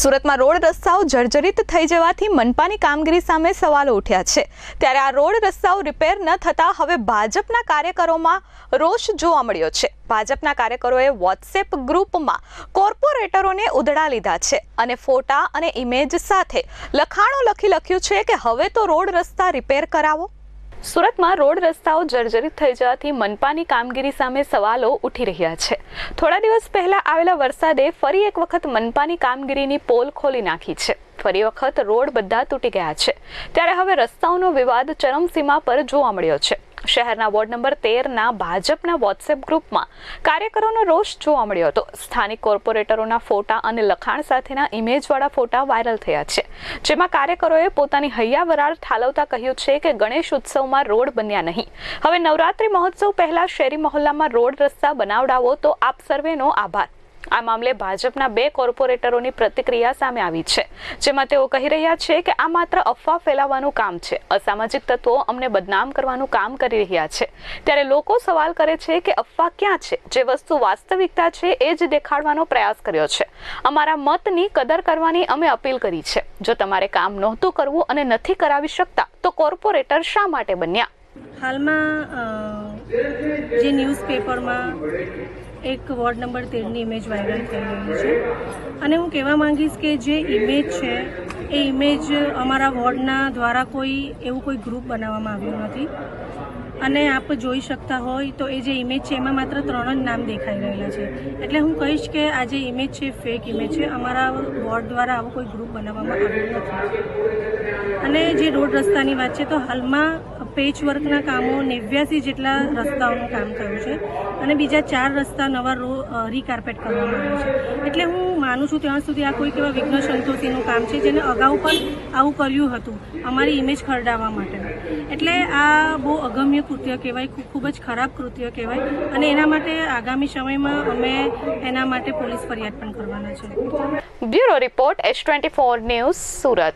સુરતમાં રોડ રસ્તાઓ જર્જરિત થઈ જવાથી મનપાની કામગીરી સામે સવાલો ઉઠ્યા છે. ત્યારે આ રોડ રસ્તાઓ રિપેર ન થતા હવે ભાજપના કાર્યકરોમાં રોષ જોવા મળ્યો છે. ભાજપના કાર્યકરોએ વોટ્સએપ ગ્રુપમાં કોર્પોરેટરોને ઉધડા લીધા છે અને ફોટા અને ઇમેજ સાથે લખાણો લખી લખ્યું છે કે હવે તો રોડ રસ્તા રિપેર કરાવો. સુરતમાં રોડ રસ્તાઓ જર્જરિત થઈ જવાથી મનપાની કામગીરી સામે સવાલો ઉઠી રહ્યા છે. થોડા દિવસ પહેલા આવેલા વરસાદે ફરી એક વખત મનપાની કામગીરીની પોલ ખોલી નાખી છે. ફરી વખત રોડ બધા તૂટી ગયા છે. ત્યારે હવે રસ્તાઓનો વિવાદ ચરમસીમા પર જોવા મળ્યો છે. શહેરના વોર્ડ નંબર તેરના ભાજપના વોટ્સએપ ગ્રુપમાં કાર્યકરોનો રોષ જોવા મળ્યો હતો. સ્થાનિક કોર્પોરેટરોના ફોટા અને લખાણ સાથેના ઇમેજવાળા ફોટા વાયરલ થયા છે. જેમાં કાર્યકરોએ પોતાની હૈયા વરાળ ઠાલવતા કહ્યું છે કે ગણેશ ઉત્સવમાં રોડ બન્યા નહીં. હવે નવરાત્રી મહોત્સવ પહેલા શેરી મહોલ્લામાં રોડ રસ્તા બનાવડાવો તો આપ સર્વેનો આભાર. આ મામલે ભાજપના બે કોર્પોરેટરોની પ્રતિક્રિયા સામે આવી છે, જેમાં તેઓ કહી રહ્યા છે કે આ માત્ર અફવા ફેલાવવાનું કામ છે. અસામાજિક તત્વો અમને બદનામ કરવાનું કામ કરી રહ્યા છે. ત્યારે લોકો સવાલ કરે છે કે અફવા ક્યાં છે? જે વસ્તુ વાસ્તવિકતા છે એ જ દેખાડવાનો પ્રયાસ કર્યો છે. અમારા મતની કદર કરવાની અમે અપીલ કરી છે. જો તમારે કામ નહોતું કરવું અને નથી કરાવી શકતા, તો કોર્પોરેટર શા માટે બન્યા? હાલમાં જે ન્યૂઝપેપરમાં એક વોર્ડ નંબર તેરની ઇમેજ વાયરલ થઈ રહી છે. અને હું કહેવા માંગીશ કે જે ઇમેજ છે, એ ઇમેજ અમારા વોર્ડના દ્વારા કોઈ એવું કોઈ ગ્રુપ બનાવવામાં આવ્યું નથી. અને આપ જોઈ શકતા હોય તો એ જે ઇમેજ છે, એમાં માત્ર ત્રણ જ નામ દેખાઈ રહેલા છે. એટલે હું કહીશ કે આ જે ઇમેજ છે, ફેક ઇમેજ છે, અમારા વોર્ડ દ્વારા આવું કોઈ ગ્રુપ બનાવવામાં આવ્યું નથી. અને જે રોડ રસ્તાની વાત છે, તો હાલમાં પેચ વર્કના કામો નેવ્યાસી જેટલા રસ્તાઓનું કામ થયું છે અને બીજા ચાર રસ્તા નવા રો રીકાર્પેટ કરવામાં આવ્યા છે. એટલે હું માનું છું ત્યાં સુધી આ કોઈક એવા વિઘ્ન સંતોષીનું કામ છે જેને અગાઉ પણ આવું કર્યું હતું અમારી ઇમેજ ખરડાવવા માટે. એટલે આ બહુ અગમ્ય કૃત્ય કહેવાય ખૂબ જ ખરાબ કૃત્ય કહેવાય અને એના માટે આગામી સમયમાં અમે એના માટે પોલીસ ફરિયાદ પણ કરવાના છે. Bureau report S twenty four news Surat.